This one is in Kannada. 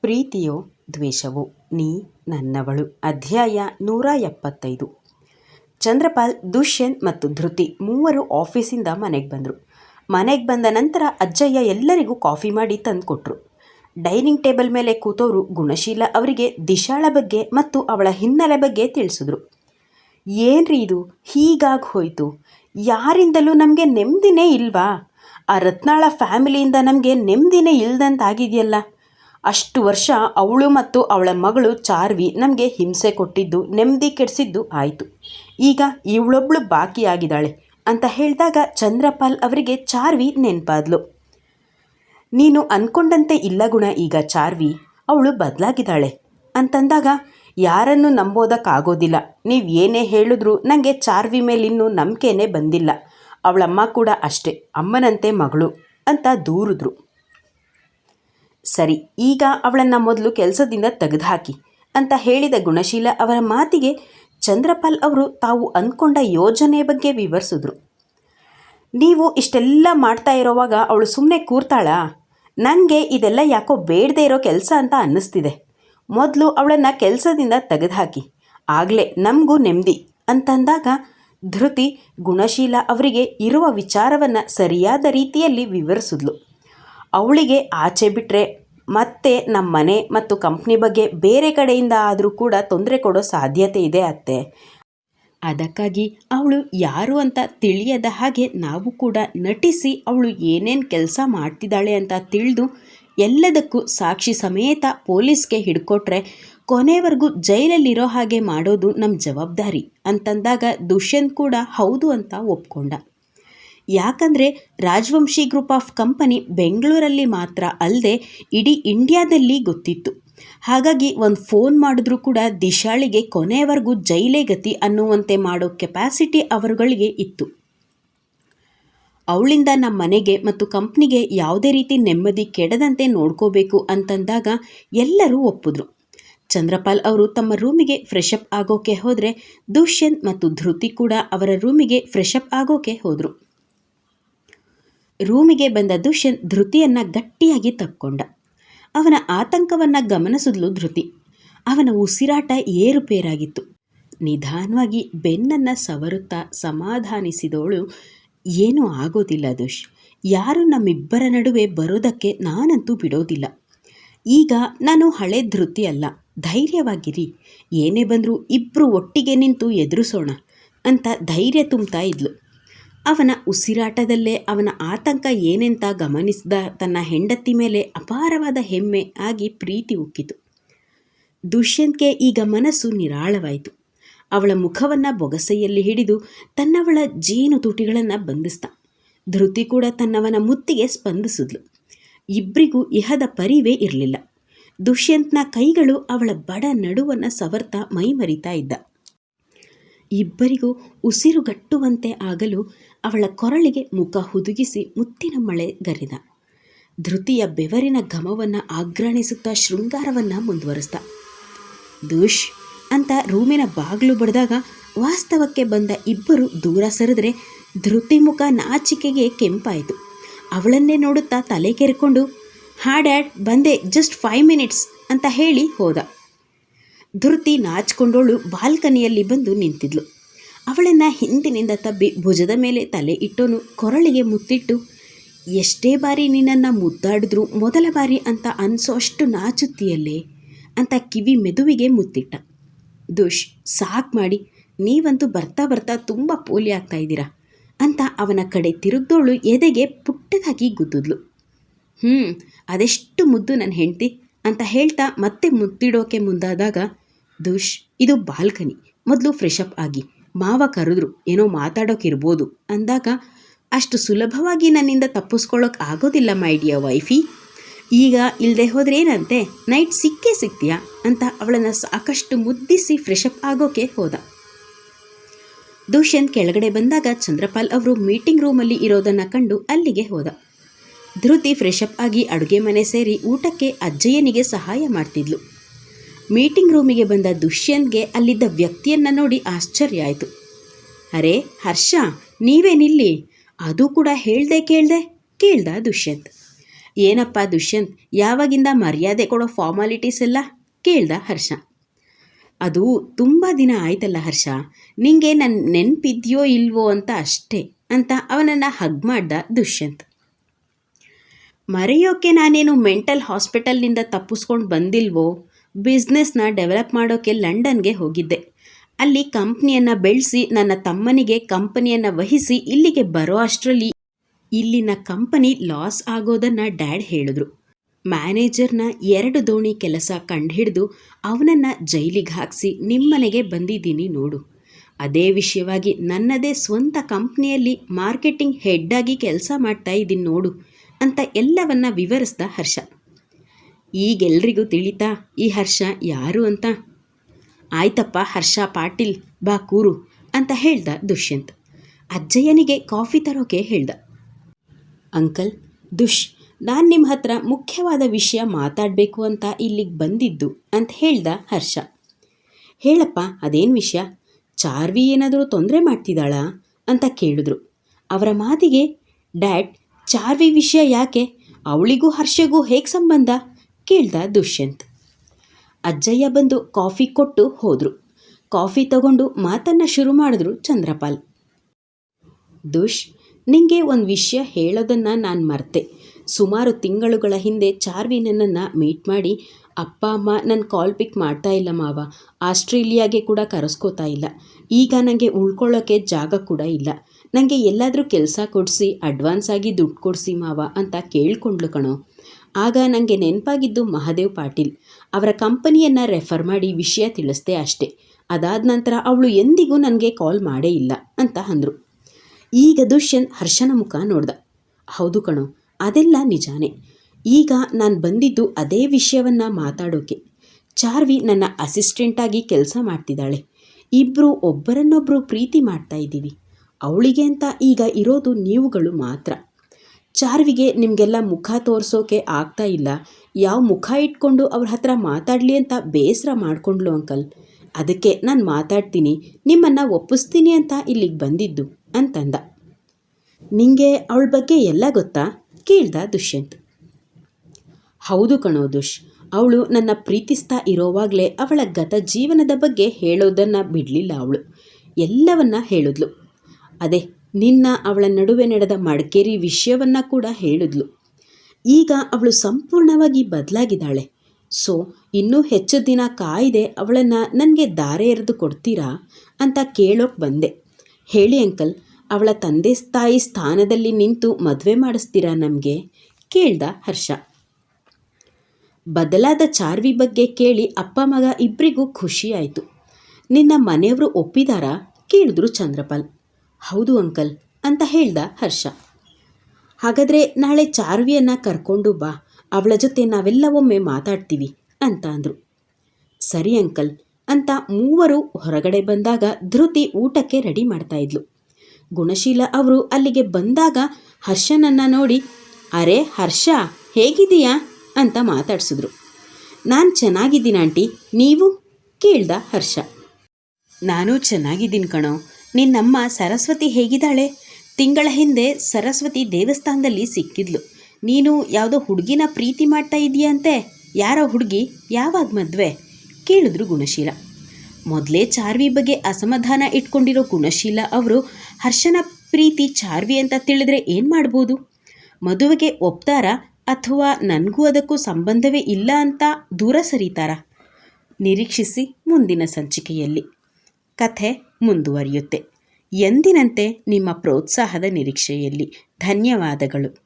ಪ್ರೀತಿಯೋ ದ್ವೇಷವೋ, ನೀ ನನ್ನವಳು. ಅಧ್ಯಾಯ ನೂರ ಎಪ್ಪತ್ತೈದು. ಚಂದ್ರಪಾಲ್ ದುಷ್ಯಂತ್ ಮತ್ತು ಧೃತಿ ಮೂವರು ಆಫೀಸಿಂದ ಮನೆಗೆ ಬಂದರು. ಮನೆಗೆ ಬಂದ ನಂತರ ಅಜ್ಜಯ್ಯ ಎಲ್ಲರಿಗೂ ಕಾಫಿ ಮಾಡಿ ತಂದುಕೊಟ್ರು. ಡೈನಿಂಗ್ ಟೇಬಲ್ ಮೇಲೆ ಕೂತವರು ಗುಣಶೀಲ ಅವರಿಗೆ ದಿಶಾಳ ಬಗ್ಗೆ ಮತ್ತು ಅವಳ ಹಿನ್ನೆಲೆ ಬಗ್ಗೆ ತಿಳಿಸಿದ್ರು. ಏನ್ರಿ ಇದು? ಹೀಗಾಗಿ ಹೋಯಿತು? ಯಾರಿಂದಲೂ ನಮಗೆ ನೆಮ್ಮದಿನೇ ಇಲ್ವಾ? ಆ ರತ್ನಾಳ ಫ್ಯಾಮಿಲಿಯಿಂದ ನಮಗೆ ನೆಮ್ಮದಿನೇ ಇಲ್ದಂತಾಗಿದೆಯಲ್ಲ? ಅಷ್ಟು ವರ್ಷ ಅವಳು ಮತ್ತು ಅವಳ ಮಗಳು ಚಾರ್ವಿ ನಮಗೆ ಹಿಂಸೆ ಕೊಟ್ಟಿದ್ದು, ನೆಮ್ಮದಿ ಕೆಡಿಸಿದ್ದು ಆಯಿತು. ಈಗ ಇವಳೊಬ್ಳು ಬಾಕಿಯಾಗಿದ್ದಾಳೆ ಅಂತ ಹೇಳಿದಾಗ ಚಂದ್ರಪಾಲ್ ಅವರಿಗೆ ಚಾರ್ವಿ ನೆನಪಾದ್ಲು. ನೀನು ಅಂದ್ಕೊಂಡಂತೆ ಇಲ್ಲ ಗುಣ, ಈಗ ಚಾರ್ವಿ, ಅವಳು ಬದಲಾಗಿದ್ದಾಳೆ ಅಂತಂದಾಗ ಯಾರನ್ನು ನಂಬೋದಕ್ಕಾಗೋದಿಲ್ಲ. ನೀವು ಏನೇ ಹೇಳಿದ್ರು ನನಗೆ ಚಾರ್ವಿ ಮೇಲಿನ್ನೂ ನಂಬಿಕೆನೇ ಬಂದಿಲ್ಲ. ಅವಳಮ್ಮ ಕೂಡ ಅಷ್ಟೇ, ಅಮ್ಮನಂತೆ ಮಗಳು ಅಂತ ದೂರಿದ್ರು. ಸರಿ, ಈಗ ಅವಳನ್ನು ಮೊದಲು ಕೆಲಸದಿಂದ ತೆಗೆದುಹಾಕಿ ಅಂತ ಹೇಳಿದ ಗುಣಶೀಲ ಅವರ ಮಾತಿಗೆ ಚಂದ್ರಪಾಲ್ ಅವರು ತಾವು ಅಂದ್ಕೊಂಡ ಯೋಜನೆ ಬಗ್ಗೆ ವಿವರಿಸಿದ್ರು. ನೀವು ಇಷ್ಟೆಲ್ಲ ಮಾಡ್ತಾ ಇರೋವಾಗ ಅವಳು ಸುಮ್ಮನೆ ಕೂರ್ತಾಳಾ? ನನಗೆ ಇದೆಲ್ಲ ಯಾಕೋ ಬೇಡದೇ ಇರೋ ಕೆಲಸ ಅಂತ ಅನ್ನಿಸ್ತಿದೆ. ಮೊದಲು ಅವಳನ್ನು ಕೆಲಸದಿಂದ ತೆಗೆದುಹಾಕಿ, ಆಗಲೇ ನಮಗೂ ನೆಮ್ಮದಿ ಅಂತಂದಾಗ ಧೃತಿ ಗುಣಶೀಲ ಅವರಿಗೆ ಇರುವ ವಿಚಾರವನ್ನು ಸರಿಯಾದ ರೀತಿಯಲ್ಲಿ ವಿವರಿಸಿದ್ಲು. ಅವಳಿಗೆ ಆಚೆ ಬಿಟ್ಟರೆ ಮತ್ತೆ ನಮ್ಮ ಮನೆ ಮತ್ತು ಕಂಪ್ನಿ ಬಗ್ಗೆ ಬೇರೆ ಕಡೆಯಿಂದ ಆದರೂ ಕೂಡ ತೊಂದರೆ ಕೊಡೋ ಸಾಧ್ಯತೆ ಇದೆ ಅತ್ತೆ. ಅದಕ್ಕಾಗಿ ಅವಳು ಯಾರು ಅಂತ ತಿಳಿಯದ ಹಾಗೆ ನಾವು ಕೂಡ ನಟಿಸಿ ಅವಳು ಏನೇನು ಕೆಲಸ ಮಾಡ್ತಿದ್ದಾಳೆ ಅಂತ ತಿಳಿದು ಎಲ್ಲದಕ್ಕೂ ಸಾಕ್ಷಿ ಸಮೇತ ಪೊಲೀಸ್ಗೆ ಹಿಡ್ಕೊಟ್ರೆ ಕೊನೆವರೆಗೂ ಜೈಲಲ್ಲಿರೋ ಹಾಗೆ ಮಾಡೋದು ನಮ್ಮ ಜವಾಬ್ದಾರಿ ಅಂತಂದಾಗ ದುಷ್ಯಂತ್ ಕೂಡ ಹೌದು ಅಂತ ಒಪ್ಕೊಂಡ. ಯಾಕಂದರೆ ರಾಜವಂಶಿ ಗ್ರೂಪ್ ಆಫ್ ಕಂಪನಿ ಬೆಂಗಳೂರಲ್ಲಿ ಮಾತ್ರ ಅಲ್ಲದೆ ಇಡೀ ಇಂಡಿಯಾದಲ್ಲಿ ಗೊತ್ತಿತ್ತು. ಹಾಗಾಗಿ ಒಂದು ಫೋನ್ ಮಾಡಿದ್ರೂ ಕೂಡ ದಿಶಾಳಿಗೆ ಕೊನೆಯವರೆಗೂ ಜೈಲೇ ಗತಿ ಅನ್ನುವಂತೆ ಮಾಡೋ ಕೆಪಾಸಿಟಿ ಅವರುಗಳಿಗೆ ಇತ್ತು. ಅವಳಿಂದ ನಮ್ಮ ಮನೆಗೆ ಮತ್ತು ಕಂಪ್ನಿಗೆ ಯಾವುದೇ ರೀತಿ ನೆಮ್ಮದಿ ಕೆಡದಂತೆ ನೋಡ್ಕೋಬೇಕು ಅಂತಂದಾಗ ಎಲ್ಲರೂ ಒಪ್ಪಿದ್ರು. ಚಂದ್ರಪಾಲ್ ಅವರು ತಮ್ಮ ರೂಮಿಗೆ ಫ್ರೆಶ್ ಅಪ್ ಆಗೋಕೆ ಹೋದರೆ, ದುಷ್ಯಂತ್ ಮತ್ತು ಧೃತಿ ಕೂಡ ಅವರ ರೂಮಿಗೆ ಫ್ರೆಶ್ ಅಪ್ ಆಗೋಕೆ ಹೋದರು. ರೂಮಿಗೆ ಬಂದ ದುಷ್ಯಂತ್ ಧೃತಿಯನ್ನು ಗಟ್ಟಿಯಾಗಿ ತಪ್ಕೊಂಡ. ಅವನ ಆತಂಕವನ್ನು ಗಮನಿಸಿದ್ಲು ಧೃತಿ. ಅವನ ಉಸಿರಾಟ ಏರುಪೇರಾಗಿತ್ತು. ನಿಧಾನವಾಗಿ ಬೆನ್ನನ್ನು ಸವರುತ್ತಾ ಸಮಾಧಾನಿಸಿದವಳು ಏನೂ ಆಗೋದಿಲ್ಲ ದುಷ್. ಯಾರು ನಮ್ಮಿಬ್ಬರ ನಡುವೆ ಬರೋದಕ್ಕೆ ನಾನಂತೂ ಬಿಡೋದಿಲ್ಲ. ಈಗ ನಾನು ಹಳೆ ಧೃತಿ ಅಲ್ಲ, ಧೈರ್ಯವಾಗಿರಿ. ಏನೇ ಬಂದರೂ ಇಬ್ಬರು ಒಟ್ಟಿಗೆ ನಿಂತು ಎದುರಿಸೋಣ ಅಂತ ಧೈರ್ಯ ತುಂಬ್ತಾ ಇದ್ಲು. ಅವನ ಉಸಿರಾಟದಲ್ಲೇ ಅವನ ಆತಂಕ ಏನೆಂತ ಗಮನಿಸಿದ ತನ್ನ ಹೆಂಡತಿ ಮೇಲೆ ಅಪಾರವಾದ ಹೆಮ್ಮೆ ಆಗಿ ಪ್ರೀತಿ ಉಕ್ಕಿತು. ದುಷ್ಯಂತ್ಗೆ ಈಗ ಮನಸ್ಸು ನಿರಾಳವಾಯಿತು. ಅವಳ ಮುಖವನ್ನು ಬೊಗಸೆಯಲ್ಲಿ ಹಿಡಿದು ತನ್ನವಳ ಜೇನು ತುಟಿಗಳನ್ನು ಬಂಧಿಸ್ತ. ಧೃತಿ ಕೂಡ ತನ್ನವನ ಮುತ್ತಿಗೆ ಸ್ಪಂದಿಸಿದ್ಲು. ಇಬ್ಬರಿಗೂ ಇಹದ ಪರಿವೇ ಇರಲಿಲ್ಲ. ದುಷ್ಯಂತ್ನ ಕೈಗಳು ಅವಳ ಬಡ ನಡುವನ್ನು ಸವರ್ತಾ ಮೈಮರಿತಾ ಇದ್ದ. ಇಬ್ಬರಿಗೂ ಉಸಿರುಗಟ್ಟುವಂತೆ ಆಗಲು ಅವಳ ಕೊರಳಿಗೆ ಮುಖ ಹುದುಗಿಸಿ ಮುತ್ತಿನ ಮಳೆ ಗರಿದ. ಧೃತಿಯ ಬೆವರಿನ ಘಮವನ್ನು ಆಗ್ರಾಣಿಸುತ್ತಾ ಶೃಂಗಾರವನ್ನು ಮುಂದುವರಿಸ್ದ. ದುಷ್! ಅಂತ ರೂಮಿನ ಬಾಗಿಲು ಬಡಿದಾಗ ವಾಸ್ತವಕ್ಕೆ ಬಂದ ಇಬ್ಬರು ದೂರ ಸರಿದ್ರೆ ಧೃತಿ ಮುಖ ನಾಚಿಕೆಗೆ ಕೆಂಪಾಯಿತು. ಅವಳನ್ನೇ ನೋಡುತ್ತಾ ತಲೆ ಕೆರೆಕೊಂಡು, ಹಾ, ಡ್ಯಾಡ್, ಬಂದೆ, ಜಸ್ಟ್ ಫೈವ್ ಮಿನಿಟ್ಸ್ ಅಂತ ಹೇಳಿ ಹೋದ. ಧೃತಿ ನಾಚಿಕೊಂಡೋಳು ಬಾಲ್ಕನಿಯಲ್ಲಿ ಬಂದು ನಿಂತಿದ್ಲು. ಅವಳನ್ನು ಹಿಂದಿನಿಂದ ತಬ್ಬಿ ಭುಜದ ಮೇಲೆ ತಲೆ ಇಟ್ಟೋನು ಕೊರಳಿಗೆ ಮುತ್ತಿಟ್ಟು, ಎಷ್ಟೇ ಬಾರಿ ನಿನ್ನನ್ನು ಮುದ್ದಾಡಿದ್ರು ಮೊದಲ ಬಾರಿ ಅಂತ ಅನಿಸೋ ಅಷ್ಟು ನಾಚುತ್ತಿಯಲ್ಲೇ? ಅಂತ ಕಿವಿ ಮೆದುವಿಗೆ ಮುತ್ತಿಟ್ಟ. ದುಷ್, ಸಾಕು ಮಾಡಿ, ನೀವಂತೂ ಬರ್ತಾ ಬರ್ತಾ ತುಂಬ ಪೋಲಿ ಆಗ್ತಾ ಇದ್ದೀರಾ? ಅಂತ ಅವನ ಕಡೆ ತಿರುಗ್ದೋಳು ಎದೆಗೆ ಪುಟ್ಟದಾಗಿ ಗುದ್ದಿದ್ಲು. ಹ್ಞೂ ಅದೆಷ್ಟು ಮುದ್ದು ನನ್ನ ಹೆಂಡ್ತಿ, ಅಂತ ಹೇಳ್ತಾ ಮತ್ತೆ ಮುತ್ತಿಡೋಕೆ ಮುಂದಾದಾಗ, ದುಷ್, ಇದು ಬಾಲ್ಕನಿ, ಮೊದಲು ಫ್ರೆಶ್ ಅಪ್ ಆಗಿ. ಮಾವ ಕರೆದ್ರು, ಏನೋ ಮಾತಾಡೋಕಿರ್ಬೋದು ಅಂದಾಗ, ಅಷ್ಟು ಸುಲಭವಾಗಿ ನನ್ನಿಂದ ತಪ್ಪಿಸ್ಕೊಳ್ಳೋಕೆ ಆಗೋದಿಲ್ಲ ಮೈಡಿಯ ವೈಫಿ ಈಗ ಇಲ್ಲದೆ ಹೋದ್ರೆ ಏನಂತೆ ನೈಟ್ ಸಿಕ್ಕೇ ಸಿಗ್ತೀಯಾ ಅಂತ ಅವಳನ್ನು ಸಾಕಷ್ಟು ಮುದ್ದಿಸಿ ಫ್ರೆಶಪ್ ಆಗೋಕೆ ಹೋದ. ದುಷ್ಯಂತ್ ಕೆಳಗಡೆ ಬಂದಾಗ ಚಂದ್ರಪಾಲ್ ಅವರು ಮೀಟಿಂಗ್ ರೂಮಲ್ಲಿ ಇರೋದನ್ನು ಕಂಡು ಅಲ್ಲಿಗೆ ಹೋದ. ಧೃತಿ ಫ್ರೆಶಪ್ ಆಗಿ ಅಡುಗೆ ಮನೆ ಸೇರಿ ಊಟಕ್ಕೆ ಅಜ್ಜಯ್ಯನಿಗೆ ಸಹಾಯ ಮಾಡ್ತಿದ್ಲು. ಮೀಟಿಂಗ್ ರೂಮಿಗೆ ಬಂದ ದುಷ್ಯಂತ್ಗೆ ಅಲ್ಲಿದ್ದ ವ್ಯಕ್ತಿಯನ್ನು ನೋಡಿ ಆಶ್ಚರ್ಯ ಆಯಿತು. ಅರೆ ಹರ್ಷ, ನೀವೇನಿಲ್ಲಿ? ಅದು ಕೂಡ ಹೇಳ್ದೆ ಕೇಳ್ದೆ ಕೇಳ್ದ ದುಷ್ಯಂತ್. ಏನಪ್ಪ ದುಷ್ಯಂತ್, ಯಾವಾಗಿಂದ ಮರ್ಯಾದೆ ಕೊಡೋ ಫಾರ್ಮಾಲಿಟೀಸ್ ಎಲ್ಲ? ಕೇಳ್ದ ಹರ್ಷ. ಅದು ತುಂಬ ದಿನ ಆಯ್ತಲ್ಲ ಹರ್ಷ, ನಿಂಗೆ ನನ್ನ ನೆನಪಿದ್ಯೋ ಇಲ್ವೋ ಅಂತ ಅಷ್ಟೇ ಅಂತ ಅವನನ್ನು ಹಗ್ ಮಾಡ್ದ ದುಷ್ಯಂತ್. ಮರೆಯೋಕೆ ನಾನೇನು ಮೆಂಟಲ್ ಹಾಸ್ಪಿಟಲ್ನಿಂದ ತಪ್ಪಿಸ್ಕೊಂಡು ಬಂದಿಲ್ವೋ? ಬಿಸ್ನೆಸ್ನ ಡೆವಲಪ್ ಮಾಡೋಕ್ಕೆ ಲಂಡನ್ಗೆ ಹೋಗಿದ್ದೆ. ಅಲ್ಲಿ ಕಂಪ್ನಿಯನ್ನು ಬೆಳೆಸಿ, ನನ್ನ ತಮ್ಮನಿಗೆ ಕಂಪನಿಯನ್ನು ವಹಿಸಿ ಇಲ್ಲಿಗೆ ಬರೋ ಅಷ್ಟರಲ್ಲಿ ಇಲ್ಲಿನ ಕಂಪನಿ ಲಾಸ್ ಆಗೋದನ್ನು ಡ್ಯಾಡ್ ಹೇಳಿದ್ರು. ಮ್ಯಾನೇಜರ್ನ ಎರಡು ದೋಣಿ ಕೆಲಸ ಕಂಡುಹಿಡಿದು ಅವನನ್ನು ಜೈಲಿಗೆ ಹಾಕಿಸಿ ನಿಮ್ಮನೆಗೆ ಬಂದಿದ್ದೀನಿ ನೋಡು. ಅದೇ ವಿಷಯವಾಗಿ ನನ್ನದೇ ಸ್ವಂತ ಕಂಪ್ನಿಯಲ್ಲಿ ಮಾರ್ಕೆಟಿಂಗ್ ಹೆಡ್ಡಾಗಿ ಕೆಲಸ ಮಾಡ್ತಾ ಇದ್ದೀನಿ ನೋಡು ಅಂತ ಎಲ್ಲವನ್ನ ವಿವರಿಸ್ದ ಹರ್ಷ. ಈಗೆಲ್ರಿಗೂ ತಿಳಿತಾ? ಈ ಹರ್ಷ ಯಾರು ಅಂತ? ಆಯ್ತಪ್ಪ ಹರ್ಷ ಪಾಟೀಲ್, ಬಾ ಕೂರು ಅಂತ ಹೇಳ್ದ ದುಷ್ಯಂತ್. ಅಜ್ಜಯ್ಯನಿಗೆ ಕಾಫಿ ತರೋಕೆ ಹೇಳ್ದ. ಅಂಕಲ್, ದುಷ್, ನಾನು ನಿಮ್ಮ ಹತ್ರ ಮುಖ್ಯವಾದ ವಿಷಯ ಮಾತಾಡಬೇಕು ಅಂತ ಇಲ್ಲಿಗೆ ಬಂದಿದ್ದು ಅಂತ ಹೇಳ್ದ ಹರ್ಷ. ಹೇಳಪ್ಪ, ಅದೇನು ವಿಷಯ? ಚಾರ್ವಿ ಏನಾದರೂ ತೊಂದರೆ ಮಾಡ್ತಿದ್ದಾಳ ಅಂತ ಕೇಳಿದ್ರು. ಅವರ ಮಾತಿಗೆ, ಡ್ಯಾಡ್, ಚಾರ್ವಿ ವಿಷಯ ಯಾಕೆ? ಅವಳಿಗೂ ಹರ್ಷಗೂ ಹೇಗೆ ಸಂಬಂಧ? ಕೇಳ್ದ ದುಷ್ಯಂತ್. ಅಜ್ಜಯ್ಯ ಬಂದು ಕಾಫಿ ಕೊಟ್ಟು ಹೋದರು. ಕಾಫಿ ತಗೊಂಡು ಮಾತನ್ನು ಶುರು ಮಾಡಿದ್ರು ಚಂದ್ರಪಾಲ್. ದುಷ್, ನಿಂಗೆ ಒಂದು ವಿಷಯ ಹೇಳೋದನ್ನು ನಾನು ಮರ್ತೆ. ಸುಮಾರು ತಿಂಗಳುಗಳ ಹಿಂದೆ ಚಾರ್ವಿ ನನ್ನನ್ನು ಮೀಟ್ ಮಾಡಿ, ಅಪ್ಪ, ಅಮ್ಮ ನನ್ನ ಕಾಲ್ ಪಿಕ್ ಮಾಡ್ತಾ ಇಲ್ಲ ಮಾವ. ಆಸ್ಟ್ರೇಲಿಯಾಗೆ ಕೂಡ ಕರೆಸ್ಕೋತಾ ಇಲ್ಲ. ಈಗ ನನಗೆ ಉಳ್ಕೊಳ್ಳೋಕ್ಕೆ ಜಾಗ ಕೂಡ ಇಲ್ಲ. ನನಗೆ ಎಲ್ಲಾದರೂ ಕೆಲಸ ಕೊಡಿಸಿ, ಅಡ್ವಾನ್ಸ್ ಆಗಿ ದುಡ್ಡು ಕೊಡಿಸಿ ಮಾವ ಅಂತ ಕೇಳ್ಕೊಂಡ್ಲು ಕಣೋ. ಆಗ ನನಗೆ ನೆನಪಾಗಿದ್ದು ಮಹಾದೇವ್ ಪಾಟೀಲ್. ಅವರ ಕಂಪನಿಯನ್ನು ರೆಫರ್ ಮಾಡಿ ವಿಷಯ ತಿಳಿಸ್ದೆ ಅಷ್ಟೇ. ಅದಾದ ನಂತರ ಅವಳು ಎಂದಿಗೂ ನನಗೆ ಕಾಲ್ ಮಾಡೇ ಇಲ್ಲ ಅಂತ ಅಂದರು. ಈಗ ದುಷ್ಯಂತ್ ಹರ್ಷನ ಮುಖ ನೋಡ್ದ. ಹೌದು ಕಣೋ, ಅದೆಲ್ಲ ನಿಜಾನೇ. ಈಗ ನಾನು ಬಂದಿದ್ದು ಅದೇ ವಿಷಯವನ್ನು ಮಾತಾಡೋಕೆ. ಚಾರ್ವಿ ನನ್ನ ಅಸಿಸ್ಟೆಂಟಾಗಿ ಕೆಲಸ ಮಾಡ್ತಿದ್ದಾಳೆ. ಇಬ್ಬರು ಒಬ್ಬರನ್ನೊಬ್ಬರು ಪ್ರೀತಿ ಮಾಡ್ತಾ ಇದ್ದೀವಿ. ಅವಳಿಗೆ ಅಂತ ಈಗ ಇರೋದು ನೀವುಗಳು ಮಾತ್ರ. ಚಾರ್ವಿಗೆ ನಿಮಗೆಲ್ಲ ಮುಖ ತೋರಿಸೋಕೆ ಆಗ್ತಾ ಇಲ್ಲ. ಯಾವ ಮುಖ ಇಟ್ಕೊಂಡು ಅವ್ರ ಹತ್ರ ಮಾತಾಡಲಿ ಅಂತ ಬೇಸರ ಮಾಡಿಕೊಂಡ್ಲು ಅಂಕಲ್. ಅದಕ್ಕೆ ನಾನು ಮಾತಾಡ್ತೀನಿ, ನಿಮ್ಮನ್ನು ಒಪ್ಪಿಸ್ತೀನಿ ಅಂತ ಇಲ್ಲಿಗೆ ಬಂದಿದ್ದು ಅಂತಂದ. ನಿಂಗೆ ಅವಳ ಬಗ್ಗೆ ಎಲ್ಲ ಗೊತ್ತಾ? ಕೇಳ್ದ ದುಷ್ಯಂತ್. ಹೌದು ಕಣೋ ದುಷ್, ಅವಳು ನನ್ನ ಪ್ರೀತಿಸ್ತಾ ಇರೋವಾಗಲೇ ಅವಳ ಗತ ಜೀವನದ ಬಗ್ಗೆ ಹೇಳೋದನ್ನು ಬಿಡಲಿಲ್ಲ ಅವಳು. ಎಲ್ಲವನ್ನ ಹೇಳಿದ್ಲು. ಅದೇ ನಿನ್ನ ಅವಳ ನಡುವೆ ನಡೆದ ಮಡಿಕೇರಿ ವಿಷಯವನ್ನು ಕೂಡ ಹೇಳಿದ್ಲು. ಈಗ ಅವಳು ಸಂಪೂರ್ಣವಾಗಿ ಬದಲಾಗಿದ್ದಾಳೆ. ಸೊ, ಇನ್ನೂ ಹೆಚ್ಚು ದಿನ ಕಾಯ್ದೆ ಅವಳನ್ನು ನನಗೆ ದಾರೆ ಎರೆದು ಕೊಡ್ತೀರಾ ಅಂತ ಕೇಳೋಕೆ ಬಂದೆ. ಹೇಳಿ ಅಂಕಲ್, ಅವಳ ತಂದೆ ತಾಯಿ ಸ್ಥಾನದಲ್ಲಿ ನಿಂತು ಮದುವೆ ಮಾಡಿಸ್ತೀರಾ ನಮಗೆ? ಕೇಳ್ದ ಹರ್ಷ. ಬದಲಾದ ಚಾರ್ವಿ ಬಗ್ಗೆ ಕೇಳಿ ಅಪ್ಪ ಮಗ ಇಬ್ಬರಿಗೂ ಖುಷಿ ಆಯಿತು. ನಿನ್ನ ಮನೆಯವರು ಒಪ್ಪಿದಾರಾ? ಕೇಳಿದ್ರು ಚಂದ್ರಪಾಲ್. ಹೌದು ಅಂಕಲ್ ಅಂತ ಹೇಳ್ದ ಹರ್ಷ. ಹಾಗಾದರೆ ನಾಳೆ ಚಾರ್ವಿಯನ್ನು ಕರ್ಕೊಂಡು ಬಾ, ಅವಳ ಜೊತೆ ನಾವೆಲ್ಲ ಒಮ್ಮೆ ಮಾತಾಡ್ತೀವಿ ಅಂತ ಅಂದರು. ಸರಿ ಅಂಕಲ್ ಅಂತ ಮೂವರು ಹೊರಗಡೆ ಬಂದಾಗ ಧೃತಿ ಊಟಕ್ಕೆ ರೆಡಿ ಮಾಡ್ತಾ ಇದ್ಲು. ಗುಣಶೀಲ ಅವರು ಅಲ್ಲಿಗೆ ಬಂದಾಗ ಹರ್ಷನನ್ನು ನೋಡಿ, ಅರೆ ಹರ್ಷ ಹೇಗಿದೀಯಾ ಅಂತ ಮಾತಾಡ್ಸಿದ್ರು. ನಾನು ಚೆನ್ನಾಗಿದ್ದೀನಿ ಆಂಟಿ, ನೀವು? ಕೇಳ್ದ ಹರ್ಷ. ನಾನು ಚೆನ್ನಾಗಿದ್ದೀನಿ ಕಣೋ ನಿನ್ನಮ್ಮ ಸರಸ್ವತಿ ಹೇಗಿದ್ದಾಳೆ? ತಿಂಗಳ ಹಿಂದೆ ಸರಸ್ವತಿ ದೇವಸ್ಥಾನದಲ್ಲಿ ಸಿಕ್ಕಿದ್ಲು. ನೀನು ಯಾವುದೋ ಹುಡುಗಿನ ಪ್ರೀತಿ ಮಾಡ್ತಾ ಇದೆಯಂತೆ? ಯಾರೋ ಹುಡುಗಿ? ಯಾವಾಗ ಮದುವೆ? ಕೇಳಿದ್ರು ಗುಣಶೀಲ. ಮೊದಲೇ ಚಾರ್ವಿ ಬಗ್ಗೆ ಅಸಮಾಧಾನ ಇಟ್ಕೊಂಡಿರೋ ಗುಣಶೀಲ ಅವರು, ಹರ್ಷನ ಪ್ರೀತಿ ಚಾರ್ವಿ ಅಂತ ತಿಳಿದ್ರೆ ಏನು ಮಾಡ್ಬೋದು? ಮದುವೆಗೆ ಒಪ್ತಾರಾ ಅಥವಾ ನನಗೂ ಅದಕ್ಕೂ ಸಂಬಂಧವೇ ಇಲ್ಲ ಅಂತ ದೂರ ಸರಿತಾರಾ? ನಿರೀಕ್ಷಿಸಿ ಮುಂದಿನ ಸಂಚಿಕೆಯಲ್ಲಿ. ಕಥೆ ಮುಂದುವರಿಯುತ್ತೆ. ಎಂದಿನಂತೆ ನಿಮ್ಮ ಪ್ರೋತ್ಸಾಹದ ನಿರೀಕ್ಷೆಯಲ್ಲಿ ಧನ್ಯವಾದಗಳು.